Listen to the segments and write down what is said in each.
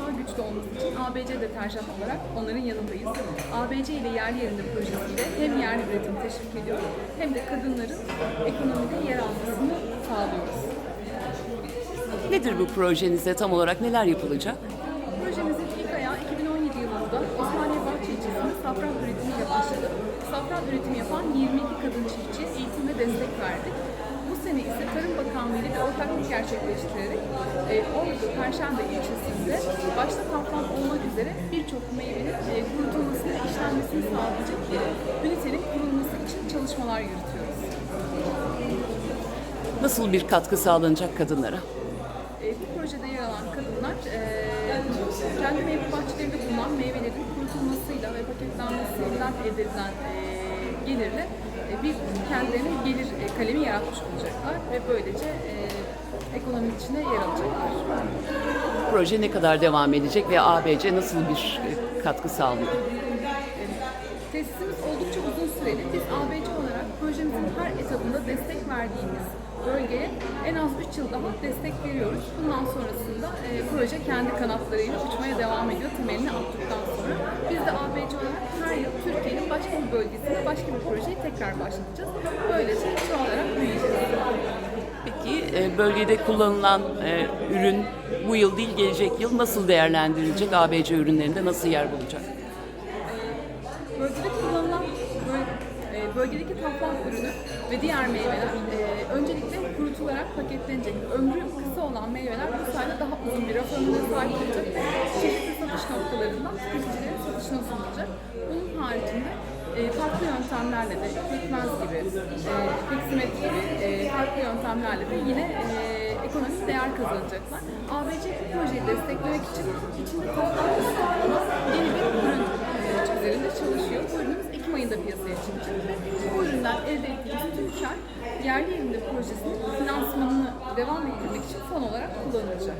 daha güçlü olması için ABC deterjan olarak onların yanındayız. ABC ile yerli yerinde projesiyle hem yerli üretimi teşvik ediyoruz hem de kadınların ekonomide yer almasını sağlıyoruz. Nedir bu projenizde tam olarak neler yapılacak? Projemizin ilk ayağı 2017 yılında Osmaniye Bahçe ilçesinde safran üretimiyle başladı. Safran üretimi yapan 22 kadın çiftçiye eğitim ve destek verdik. Sene ise Tarım Bakanlığı ile bir ortaklık gerçekleştirerek e, Ordu Perşembe ilçesinde başta safran olmak üzere birçok meyvenin e, kurutulmasını işlenmesini sağlayacak bir ünitenin kurulması için çalışmalar yürütüyoruz. Nasıl bir katkı sağlanacak kadınlara? E, bu projede yer alan kadınlar e, kendi meyve bahçelerinde bulunan meyvelerin kurutulmasıyla ve paketlenmesinden elde edilen e, gelirle bir kendilerine gelir e, kalemi yaratmış olacaklar ve böylece e, ekonominin içine yer alacaklar. Proje ne kadar devam edecek ve ABC nasıl bir e, katkı sağlıyor? Tesisimiz oldukça uzun süreli. Biz ABC olarak projemizin her etabında destek verdiğimiz bölgeye en az 3 yıl daha destek veriyoruz. Bundan sonrasında e, proje kendi kanatlarıyla uçmaya devam ediyor temelini attıktan sonra. Biz de ABC olarak her yıl Türkiye'nin başka bir bölgesinde başka bir projeyi tekrar başlatacağız. Böylece çoğalarak büyüyeceğiz. Peki e, bölgede kullanılan e, ürün bu yıl değil gelecek yıl nasıl değerlendirilecek? ABC ürünlerinde nasıl yer bulacak? Bölgede kullanılan e, bölgedeki toplam ürünü ve diğer meyveler e, öncelikle kurutularak paketlenecek. Ömrü kısa olan meyveler bu sayede daha uzun bir raf ömrüne sahip olacak ve çeşitli satış noktalarından tüketicilerin satışına sunulacak. Bunun haricinde e, farklı yöntemlerle de pekmez gibi, e, peksimet gibi e, farklı yöntemlerle de yine e, ekonomik değer kazanacaklar. ABC bu projeyi desteklemek için içinde toplam ısıtma yeni bir ürün e, üzerinde çalışıyor. Bu ürünümüz Ekim ayında piyasaya çıkacak ve bu üründen elde ettiğimiz tüm kar yerli yerinde projesinin için fon olarak kullanılacak.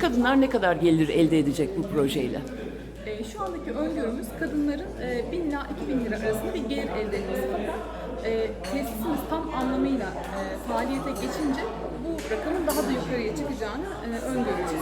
Kadınlar ne kadar gelir elde edecek bu projeyle? E, şu andaki öngörümüz kadınların e, 1000 ila 2000 lira arasında bir gelir elde etmesi fakat e, tesisimiz tam anlamıyla e, faaliyete geçince bu rakamın daha da yukarıya çıkacağını e, öngörüyoruz.